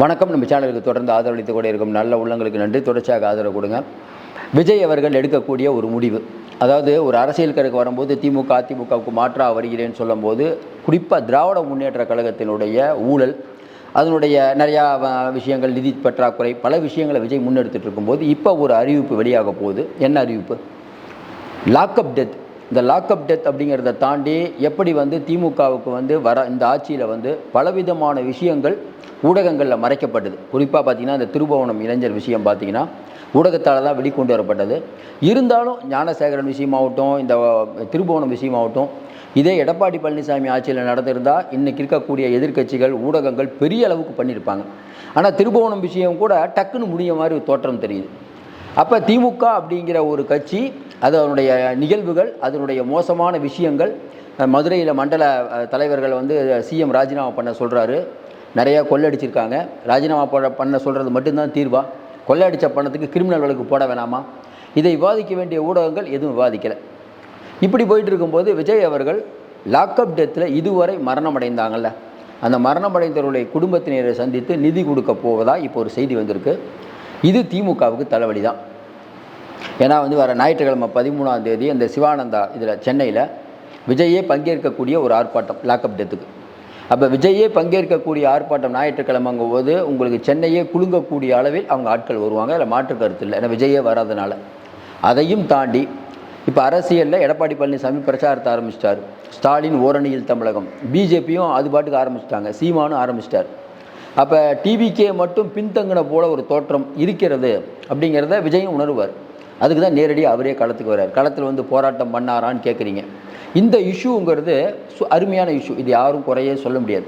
வணக்கம். நம்ம சேனலுக்கு தொடர்ந்து ஆதரவளித்து கூட இருக்கும் நல்ல உள்ளங்களுக்கு நன்றி. தொடர்ச்சியாக ஆதரவு கொடுங்க. விஜய் அவர்கள் எடுக்கக்கூடிய ஒரு முடிவு. அதாவது ஒரு அரசியல் கருக்கு வரும்போது திமுக அதிமுகவுக்கு மாற்றாக வருகிறேன்னு சொல்லும்போது குறிப்பாக திராவிட முன்னேற்ற கழகத்தினுடைய ஊழல் அதனுடைய நிறையா விஷயங்கள் நிதி பற்றாக்குறை பல விஷயங்களை விஜய் முன்னெடுத்துட்டு இருக்கும்போது இப்போ ஒரு அறிவிப்பு வெளியாக போகுது. என்ன அறிவிப்பு? லாக்அப் டெத் இந்த லாக்அப் டெத் அப்படிங்கிறத தாண்டி எப்படி வந்து திமுகவுக்கு வந்து வர இந்த ஆட்சியில் வந்து பலவிதமான விஷயங்கள் ஊடகங்களில் மறைக்கப்பட்டது. குறிப்பாக பார்த்தீங்கன்னா இந்த திருபுவனம் இளைஞர் விஷயம் பார்த்தீங்கன்னா ஊடகத்தால் தான் வெளிக்கொண்டு வரப்பட்டது. இருந்தாலும் ஞானசேகரன் விஷயமாகட்டும் இந்த திருபுவனம் விஷயமாகட்டும் இதே எடப்பாடி பழனிசாமி ஆட்சியில் நடந்திருந்தால் இன்றைக்கி இருக்கக்கூடிய எதிர்க்கட்சிகள் ஊடகங்கள் பெரிய அளவுக்கு பண்ணியிருப்பாங்க. ஆனால் திருபுவனம் விஷயம் கூட டக்குன்னு முடிய மாதிரி ஒரு தோற்றம் தெரியுது. அப்போ திமுக அப்படிங்கிற ஒரு கட்சி அதனுடைய நிகழ்வுகள் அதனுடைய மோசமான விஷயங்கள் மதுரையில் மண்டல தலைவர்கள் வந்து சிஎம் ராஜினாமா பண்ண சொல்கிறாரு நிறையா கொள்ளடிச்சிருக்காங்க. ராஜினாமா போட பண்ண சொல்கிறது மட்டும்தான் தீர்வா? கொள்ளடிச்ச பணத்துக்கு கிரிமினல் வழக்கு போட வேணாமா? இதை விவாதிக்க வேண்டிய ஊடகங்கள் எதுவும் விவாதிக்கலை. இப்படி போயிட்டு இருக்கும்போது விஜய் அவர்கள் லாக்அப் டெத்தில் இதுவரை மரணம் அடைந்தாங்கல்ல அந்த மரணம் அடைந்தவருடைய குடும்பத்தினரை சந்தித்து நிதி கொடுக்க போவதா இப்போ ஒரு செய்தி வந்திருக்கு. இது திமுகவுக்கு தலைவலி தான் ஏன்னா வந்து வர ஞாயிற்றுக்கிழமை பதிமூணாம் தேதி அந்த சிவானந்தா இதில் சென்னையில் விஜயே பங்கேற்கக்கூடிய ஒரு ஆர்ப்பாட்டம் லாக்அப் டெத்துக்கு அப்போ விஜயே பங்கேற்கக்கூடிய ஆர்ப்பாட்டம் ஞாயிற்றுக்கிழமைங்கும் போது உங்களுக்கு சென்னையே குலுங்கக்கூடிய அளவில் அவங்க ஆட்கள் வருவாங்க. அதில் மாற்று கருத்து இல்லை. ஏன்னா விஜயே வராதனால. அதையும் தாண்டி இப்போ அரசியலில் எடப்பாடி பழனிசாமி பிரச்சாரத்தை ஆரம்பிச்சிட்டார். ஸ்டாலின் ஓரணியில் தமிழகம். பிஜேபியும் அது பாட்டுக்கு ஆரம்பிச்சிட்டாங்க. சீமானும் ஆரம்பிச்சிட்டார். அப்போ டிவிக்கே மட்டும் பின்தங்கின போல ஒரு தோற்றம் இருக்கிறது அப்படிங்கிறத விஜயும் உணர்வார். அதுக்கு தான் நேரடியாக அவரே களத்துக்கு வர்றார். களத்தில் வந்து போராட்டம் பண்ணாரான்னு கேட்குறீங்க இந்த இஷ்யூங்கிறது சு- அருமையான இஷ்யூ. இது யாரும் குறையே சொல்ல முடியாது.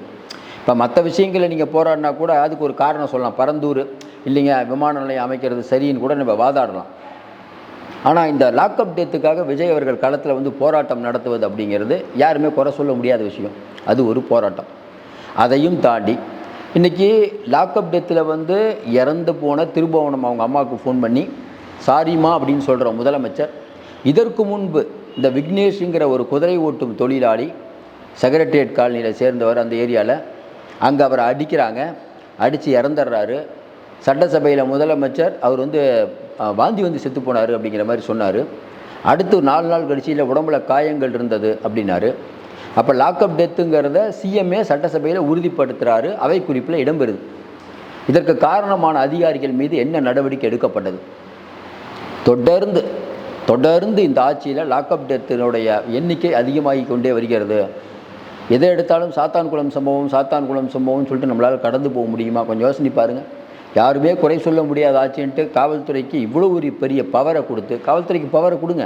இப்போ மற்ற விஷயங்களை நீங்கள் போராடினா கூட அதுக்கு ஒரு காரணம் சொல்லலாம். பரந்தூர் இல்லைங்க விமான நிலையம் அமைக்கிறது சரின்னு கூட நம்ம வாதாடலாம். ஆனால் இந்த லாக்அப் டேத்துக்காக விஜய் அவர்கள் களத்தில் வந்து போராட்டம் நடத்துவது அப்படிங்கிறது யாருமே குறை சொல்ல முடியாத விஷயம். அது ஒரு போராட்டம். அதையும் தாண்டி இன்றைக்கி லாக்அப் டெத்தில் வந்து இறந்து போன திருபுவனம் அவங்க அம்மாவுக்கு ஃபோன் பண்ணி சாரிமா அப்படின்னு சொல்கிற முதலமைச்சர் இதற்கு முன்பு இந்த விக்னேஷ்ங்கிற ஒரு குதிரை ஓட்டும் தொழிலாளி செக்ரட்டரியேட் காலனியில் சேர்ந்தவர் அந்த ஏரியாவில் அங்கே அவரை அடிக்கிறாங்க அடித்து இறந்துடுறாரு. சட்டசபையில் முதலமைச்சர் அவர் வந்து வாந்தி வந்து செத்து போனார் அப்படிங்கிற மாதிரி சொன்னார். அடுத்து நாலு நாள் கழிச்சியில் உடம்புல காயங்கள் இருந்தது அப்படின்னாரு. அப்போ லாக்அப் டெத்துங்கிறத சிஎம்ஏ சட்டசபையில் உறுதிப்படுத்துகிறாரு அவை குறிப்பில் இடம்பெறுது. இதற்கு காரணமான அதிகாரிகள் மீது என்ன நடவடிக்கை எடுக்கப்பட்டது? தொடர்ந்து தொடர்ந்து இந்த ஆட்சியில் லாக்அப் டெத்தினுடைய எண்ணிக்கை அதிகமாகி கொண்டே வருகிறது. எதை எடுத்தாலும் சாத்தான்குளம் சம்பவம் சாத்தான்குளம் சம்பவம்னு சொல்லிட்டு நம்மளால் கடந்து போக முடியுமா? கொஞ்சம் யோசனை பாருங்கள் யாருமே குறை சொல்ல முடியாத ஆட்சின்ட்டு காவல்துறைக்கு இவ்வளோ ஒரு பெரிய பவரை கொடுத்து காவல்துறைக்கு பவரை கொடுங்க.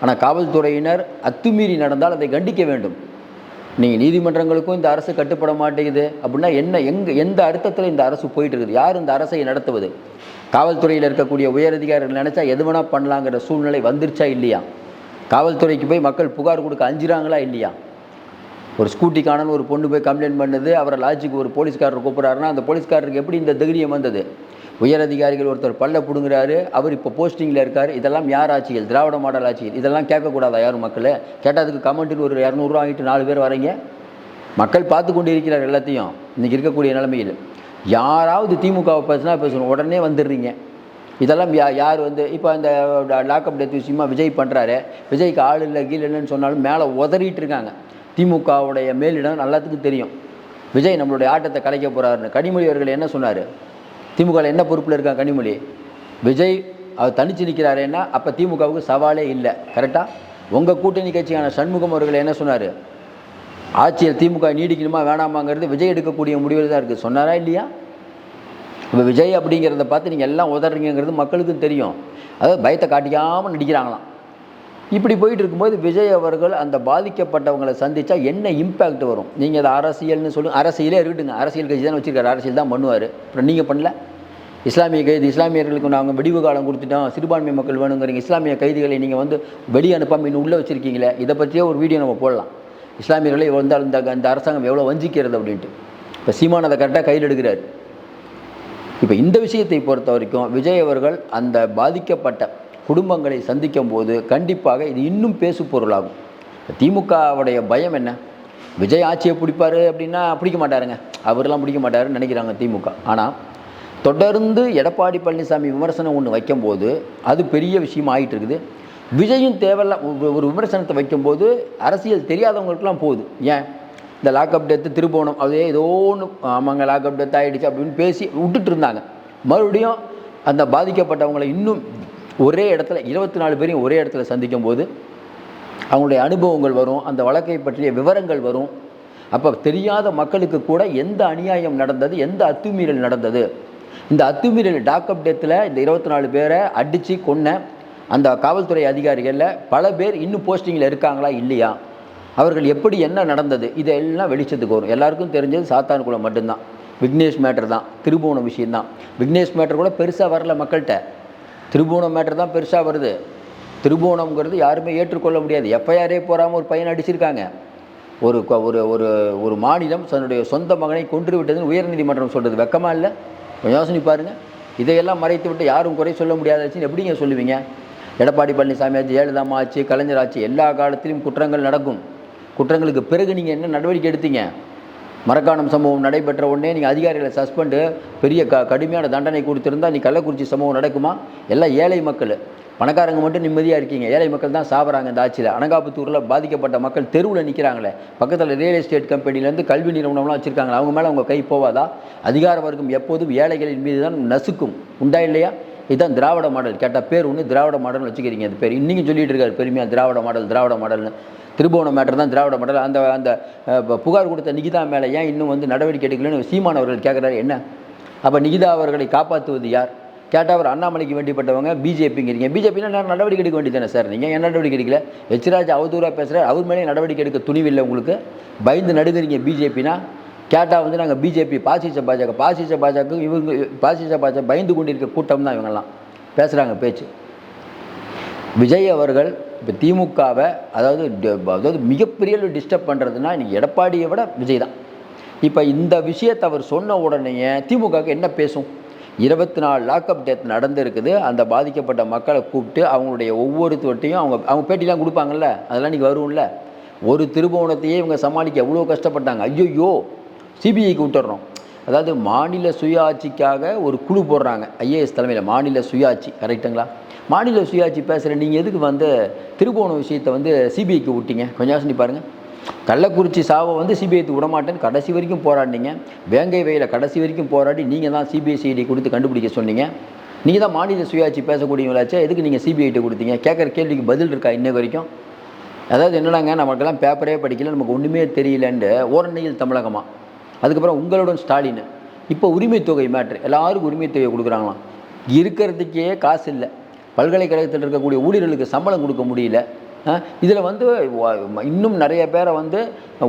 ஆனால் காவல்துறையினர் அத்துமீறி நடந்தால் அதை கண்டிக்க வேண்டும். நீங்கள் நீதிமன்றங்களுக்கும் இந்த அரசு கட்டுப்பட மாட்டேங்குது. அப்படின்னா என்ன எங்கே எந்த அர்த்தத்தில் இந்த அரசு போயிட்டு இருக்குது? யார் இந்த அரசை நடத்துவது? காவல்துறையில் இருக்கக்கூடிய உயரதிகாரிகள் நினச்சா எது வேணால் பண்ணலாங்கிற சூழ்நிலை வந்துருச்சா இல்லையா? காவல்துறைக்கு போய் மக்கள் புகார் கொடுக்க அஞ்சுறாங்களா இல்லையா? ஒரு ஸ்கூட்டிக்கானன்னு ஒரு பொண்ணு போய் கம்ப்ளைண்ட் பண்ணுது அவரை லாட்ஜுக்கு ஒரு போலீஸ்காரர் கூப்பிட்றாருன்னா அந்த போலீஸ்காரருக்கு எப்படி இந்த தைரியம் வந்தது? உயரதிகாரிகள் ஒருத்தர் பல்ல பிடுங்குறாரு அவர் இப்போ போஸ்டிங்கில் இருக்கார். இதெல்லாம் யார் ஆட்சிகள்? திராவிட மாடல் ஆட்சிகள். இதெல்லாம் கேட்கக்கூடாதா யாரும் மக்கள்? கேட்டதுக்கு கமெண்ட்டில் ஒரு இரநூறுவா வாங்கிட்டு நாலு பேர் வரீங்க மக்கள் பார்த்து கொண்டு இருக்கிறார் எல்லாத்தையும். இன்றைக்கி இருக்கக்கூடிய நிலைமையில். யாராவது திமுகவை பேசுனா பேசணும். உடனே வந்துடுறீங்க. இதெல்லாம் யா யார் வந்து இப்போ இந்த லாக்அப் டெத் விஷயமா விஜய் பண்ணுறாரு விஜய்க்கு ஆள் இல்லை கீழ் இல்லைன்னு சொன்னாலும் மேலே உதறிட்டு இருக்காங்க. திமுகவுடைய மேலிடம் எல்லாத்துக்கும் தெரியும். விஜய் நம்மளுடைய ஆட்டத்தை கலைக்க போகிறாருன்னு கனிமொழி அவர்கள் என்ன சொன்னார்? திமுகவில் என்ன பொறுப்பில் இருக்காங்க கனிமொழி? விஜய் அவர் தனிச்சு நிற்கிறாருன்னா அப்போ திமுகவுக்கு சவாலே இல்லை. கரெக்டாக உங்கள் கூட்டணி கட்சியான சண்முகம் அவர்கள் என்ன சொன்னார்? ஆட்சியில் திமுக நீடிக்கணுமா வேணாமாங்கிறது விஜய் எடுக்கக்கூடிய முடிவில் தான் இருக்குது சொன்னாரா இல்லையா? இப்போ விஜய் அப்படிங்கிறத பார்த்து நீங்கள் எல்லாம் உதறீங்கிறது மக்களுக்கும் தெரியும். அதாவது பயத்தை காட்டிக்காமல் நடிக்கிறாங்களாம். இப்படி போயிட்டு இருக்கும்போது விஜய் அவர்கள் அந்த பாதிக்கப்பட்டவங்களை சந்தித்தா என்ன இம்பேக்ட் வரும்? நீங்கள் அதை அரசியல்னு சொல்லு அரசியலே இருக்கட்டுங்க. அரசியல் கட்சி தானே வச்சுருக்காரு. அரசியல் தான் பண்ணுவார். அப்புறம் நீங்கள் பண்ணல? இஸ்லாமிய கைது இஸ்லாமியர்களுக்கு நாங்கள் வெடிவு காலம் கொடுத்துட்டோம். சிறுபான்மை மக்கள் வேணுங்கிறீங்க. இஸ்லாமிய கைதிகளை நீங்கள் வந்து வெளியே அனுப்பாமல் இன்னும் உள்ளே வச்சுருக்கீங்களே. இதை பற்றியே ஒரு வீடியோ நம்ம போடலாம். இஸ்லாமியர்களை வந்து இந்த இந்த அரசாங்கம் எவ்வளோ வஞ்சிக்கிறது அப்படின்ட்டு. இப்போ சீமான் அதை கரெக்டாக கையில் எடுக்கிறார். இப்போ இந்த விஷயத்தை பொறுத்த வரைக்கும் விஜய் அவர்கள் அந்த பாதிக்கப்பட்ட குடும்பங்களை சந்திக்கும் போது கண்டிப்பாக இது இன்னும் பேசு பொருளாகும் திமுகவுடைய பயம் என்ன? விஜய் ஆட்சியை பிடிப்பாரு அப்படின்னா பிடிக்க மாட்டாருங்க. அவரெல்லாம் பிடிக்க மாட்டாருன்னு நினைக்கிறாங்க திமுக. ஆனால் தொடர்ந்து எடப்பாடி பழனிசாமி விமர்சனம் ஒன்று வைக்கும்போது அது பெரிய விஷயம் ஆகிட்டு இருக்குது. விஜயும் தேவையில்ல ஒரு- விமர்சனத்தை வைக்கும்போது அரசியல் தெரியாதவங்களுக்குலாம் போகுது. ஏன்? இந்த லாக்அப் டெத்து திருப்போணம் அதே ஏதோ ஒன்று ஆமாங்க லாக்அப் டெத் ஆகிடுச்சு அப்படின்னு பேசி விட்டுட்டு இருந்தாங்க. மறுபடியும் அந்த பாதிக்கப்பட்டவங்களை இன்னும் ஒரே இடத்துல இருபத்தி நாலு பேரையும் ஒரே இடத்துல சந்திக்கும் போது அவங்களுடைய அனுபவங்கள் வரும் அந்த வழக்கை பற்றிய விவரங்கள் வரும். அப்போ தெரியாத மக்களுக்கு கூட எந்த அநியாயம் நடந்தது எந்த அத்துமீறல் நடந்தது? இந்த அத்துமீறல் டாக்அப் டெத்தில் இந்த இருபத்தி நாலு பேரை அடித்து கொன்ன அந்த காவல்துறை அதிகாரிகளில் பல பேர் இன்னும் போஸ்டிங்கில் இருக்காங்களா இல்லையா? அவர்கள் எப்படி என்ன நடந்தது? இதெல்லாம் வெளிச்சத்துக்கு வரும். எல்லாருக்கும் தெரிஞ்சது சாத்தானுக்குளம் மட்டும்தான். விக்னேஷ் மேட்டர் தான். திருபுவனம் விஷயம்தான். விக்னேஷ் மேட்டர் கூட பெருசாக வரல மக்கள்கிட்ட. திருபுவனம் மேட்டர் தான் பெருசாக வருது. திருபுவனம்ங்கிறது யாருமே ஏற்றுக்கொள்ள முடியாது. எஃப்ஐஆரே போகாமல் ஒரு பையன் அடிச்சிருக்காங்க. ஒரு ஒரு ஒரு ஒரு மாநிலம் தன்னுடைய சொந்த மகனை கொன்று விட்டதுன்னு உயர்நீதிமன்றம் சொல்கிறது வெக்கமாக இல்லை? கொஞ்சம் யோசனை பாருங்கள் இதையெல்லாம் மறைத்து விட்டு யாரும் குறை சொல்ல முடியாதாச்சுன்னு எப்படிங்க சொல்லுவீங்க? எடப்பாடி பழனிசாமி ஆச்சு ஜெயலலிதா ஆச்சு கலைஞர் ஆச்சு எல்லா காலத்திலும் குற்றங்கள் நடக்கும். குற்றங்களுக்கு பிறகு நீங்கள் என்ன நடவடிக்கை எடுத்தீங்க? மரக்காணம் சம்பவம் நடைபெற்ற உடனே நீங்கள் அதிகாரிகளை சஸ்பெண்டு பெரிய க கடுமையான தண்டனை கொடுத்துருந்தா நீ கள்ளக்குறிச்சி சம்பவம் நடக்குமா? எல்லாம் ஏழை மக்கள். பணக்காரங்க மட்டும் நிம்மதியாக இருக்கீங்க. ஏழை மக்கள் தான் சாப்பிட்றாங்க இந்த ஆட்சியில். அனகாபுத்தூரில் பாதிக்கப்பட்ட மக்கள் தெருவில் நிற்கிறாங்களே பக்கத்தில் ரியல் எஸ்டேட் கம்பெனிலேருந்து கல்வி நிறுவனம்லாம் வச்சுருக்காங்களே. அவங்க மேலே அவங்க கை போவாதா? அதிகார வர்க்கம் எப்போதும் ஏழைகளின் மீது தான் நசுக்கும். உண்டா இல்லையா? இதுதான் திராவிட மாடல். கேட்டால் பேர் ஒன்று திராவிட மாடல்னு வச்சுக்கிறீங்க. அது பேர். இன்றைக்கும் சொல்லிகிட்டு இருக்காரு பெருமையாக திராவிட மாடல் திராவிட மாடல்னு. திருபுவனம் மேட்டர் தான் திராவிட மாடல். அந்த அந்த புகார் கொடுத்த நிகிதா மேலே ஏன் இன்னும் வந்து நடவடிக்கை எடுக்கலன்னு சீமான் அவர்கள் கேட்குறாரு என்ன? அப்போ நிகிதா அவர்களை காப்பாற்றுவது யார்? கேட்டால் அவர் அண்ணாமலைக்கு வேண்டிப்பட்டவங்க பிஜேபிங்கிறீங்க. பிஜேபினா நான் நடவடிக்கை எடுக்க வேண்டியதானே சார்? நீங்கள் என்ன நடவடிக்கை எடுக்கல? எச்ராஜ் அவதூறாக பேசுகிறார் அவர் மேலே நடவடிக்கை எடுக்க துணிவில்லை உங்களுக்கு? பயந்து நடுங்குறீங்க பிஜேபினா? கேட்டால் வந்து நாங்கள் பிஜேபி பாசிச பாஜக பாசிச பாஜக இவங்க பாசிச பாஜக பயந்து கொண்டிருக்க கூட்டம் தான் இவங்கெல்லாம். பேசுகிறாங்க பேச்சு. விஜய் அவர்கள் இப்போ திமுகவை அதாவது அதாவது மிகப்பெரிய டிஸ்டர்ப் பண்ணுறதுனா இன்றைக்கி எடப்பாடியை விட விஜய் தான். இப்போ இந்த விஷயத்தை அவர் சொன்ன உடனேயே திமுகவுக்கு என்ன பேசும்? இருபத்தி நாலு லாக்அப் டேத் நடந்திருக்குது. அந்த பாதிக்கப்பட்ட மக்களை கூப்பிட்டு அவங்களுடைய ஒவ்வொருத்தவட்டையும் அவங்க அவங்க பேட்டிலாம் கொடுப்பாங்கல்ல அதெல்லாம் இன்றைக்கி வரும்ல. ஒரு திருபுவனத்தையே இவங்க சமாளிக்க எவ்வளோ கஷ்டப்பட்டாங்க. ஐயோ சிபிஐக்கு விட்டுறோம் அதாவது மாநில சுயாட்சிக்காக ஒரு குழு போடுறாங்க. ஐஏஎஸ் தலைமையில் மாநில சுயாட்சி. கரெக்டுங்களா மாநில சுயாட்சி பேசுகிற நீங்கள் எதுக்கு வந்து திருபுவனம் விஷயத்தை வந்து சிபிஐக்கு விட்டீங்க? கொஞ்சம் யோசனை பாருங்கள் கள்ளக்குறிச்சி சாவை வந்து சிபிஐக்கு விடமாட்டேன்னு கடைசி வரைக்கும் போராடினீங்க. வேங்கை வயலில் கடைசி வரைக்கும் போராடி நீங்கள் தான் சிபிஐசிஐடி கொடுத்து கண்டுபிடிக்க சொன்னீங்க. நீங்கள் தான் மாநில சுயாட்சி பேசக்கூடியவங்களாச்சா எதுக்கு நீங்கள் சிபிஐட்டு கொடுத்தீங்க? கேட்குற கேள்விக்கு பதில் இருக்கா இன்ன வரைக்கும்? அதாவது என்னடாங்க நமக்கெல்லாம் பேப்பரே படிக்கல நமக்கு ஒன்றுமே தெரியலன்ட்டு ஓரணியில் தமிழகமாக அதுக்கப்புறம் உங்களுடன் ஸ்டாலின். இப்போ உரிமைத்தொகை மேட்ரு எல்லாருக்கும் உரிமை தொகை கொடுக்குறாங்களாம். இருக்கிறதுக்கே காசு இல்லை. பல்கலைக்கழகத்தில் இருக்கக்கூடிய ஊழியர்களுக்கு சம்பளம் கொடுக்க முடியல. இதில் வந்து இன்னும் நிறைய பேரை வந்து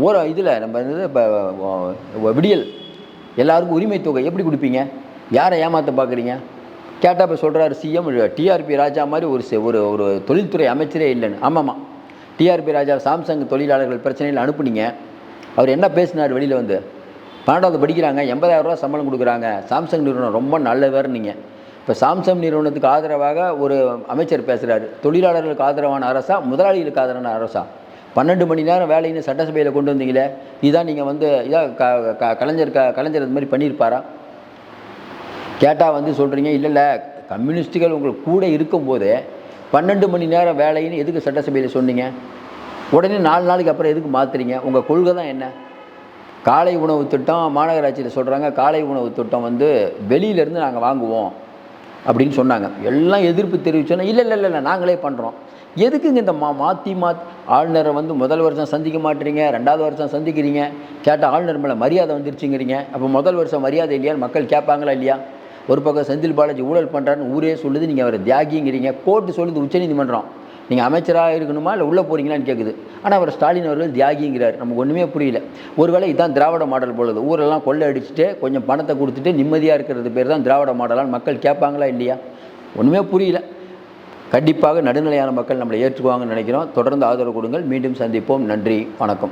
ஒரு இதில் நம்ம இப்போ விடியல். எல்லாருக்கும் உரிமை தொகை எப்படி கொடுப்பீங்க? யாரை ஏமாற்ற பார்க்குறீங்க? கேட்டால் இப்போ சொல்கிறாரு சிஎம் டிஆர்பி ராஜா மாதிரி ஒரு ஒரு ஒரு தொழில்துறை அமைச்சரே இல்லைன்னு. ஆமாம்மா டிஆர்பி ராஜா சாம்சங் தொழிலாளர்கள் பிரச்சனையில் அனுப்புனீங்க. அவர் என்ன பேசினார் வெளியில் வந்து? பன்னெண்டாவது படிக்கிறாங்க எண்பதாயிரம் ரூபா சம்பளம் கொடுக்குறாங்க. சாம்சங் நிறுவனம் ரொம்ப நல்லவர் நீங்கள் இப்போ சாம்சங் நிறுவனத்துக்கு ஆதரவாக ஒரு அமைச்சர் பேசுகிறாரு தொழிலாளர்களுக்கு ஆதரவான அரசா முதலாளிகளுக்கு ஆதரவான அரசா? பன்னெண்டு மணி நேரம் வேலைன்னு சட்டசபையில் கொண்டு வந்தீங்களே இதான் நீங்கள் வந்து இதான் க க- கலைஞர் க கலைஞர் இது மாதிரி பண்ணியிருப்பாரா? கேட்டால் வந்து சொல்கிறீங்க இல்லை இல்லை கம்யூனிஸ்ட்டுகள் உங்களுக்கு கூட இருக்கும்போதே பன்னெண்டு மணி நேரம் வேலைன்னு எதுக்கு சட்டசபையில் சொன்னீங்க? உடனே நாலு நாளைக்கு அப்புறம் எதுக்கு மாற்றுறீங்க உங்கள் கொள்கை தான் என்ன? காலை உணவு திட்டம் மாநகராட்சியில் சொல்கிறாங்க காலை உணவு திட்டம் வந்து வெளியிலேருந்து நாங்கள் வாங்குவோம் அப்படின்னு சொன்னாங்க. எல்லாம் எதிர்ப்பு தெரிவிச்சோன்னா இல்லை இல்லை இல்லை இல்லை நாங்களே பண்ணுறோம் எதுக்குங்க இந்த மா மாற்றி மாத் ஆளுநரை வந்து முதல் வருஷம் சந்திக்க மாட்டீங்க ரெண்டாவது வருஷம் சந்திக்கிறீங்க கேட்டால் ஆளுநர் மேலே மரியாதை வந்துருச்சுங்கிறீங்க அப்போ முதல் வருஷம் மரியாதை இல்லையான்னு மக்கள் கேட்பாங்களா இல்லையா? ஒரு பக்கம் செந்தில் பாலாஜி ஊழல் பண்ணுறான்னு ஊரே சொல்லுது நீங்கள் அவரை தியாகிங்கிறீங்க கோர்ட்டு சொல்லுது உச்சநீதிமன்றம். நீங்கள் அமைச்சராக இருக்கணுமா இல்லை உள்ளே போகிறீங்களான்னு கேட்குது ஆனால் அவர் ஸ்டாலின் அவர்கள் தியாகிங்கிறார். நமக்கு ஒன்றுமே புரியல. ஒருவேளை இதுதான் திராவிட மாடல் போலது. ஊரெல்லாம் கொள்ளை அடிச்சுட்டு கொஞ்சம் பணத்தை கொடுத்துட்டு நிம்மதியாக இருக்கிறது பேர் தான் திராவிட மாடலான்னு மக்கள் கேட்பாங்களா இல்லையா? ஒன்றுமே புரியல. கண்டிப்பாக நடுநிலையான மக்கள் நம்மளை ஏற்றுக்குவாங்கன்னு நினைக்கிறோம். தொடர்ந்து ஆதரவு கொடுங்கள். மீண்டும் சந்திப்போம். நன்றி. வணக்கம்.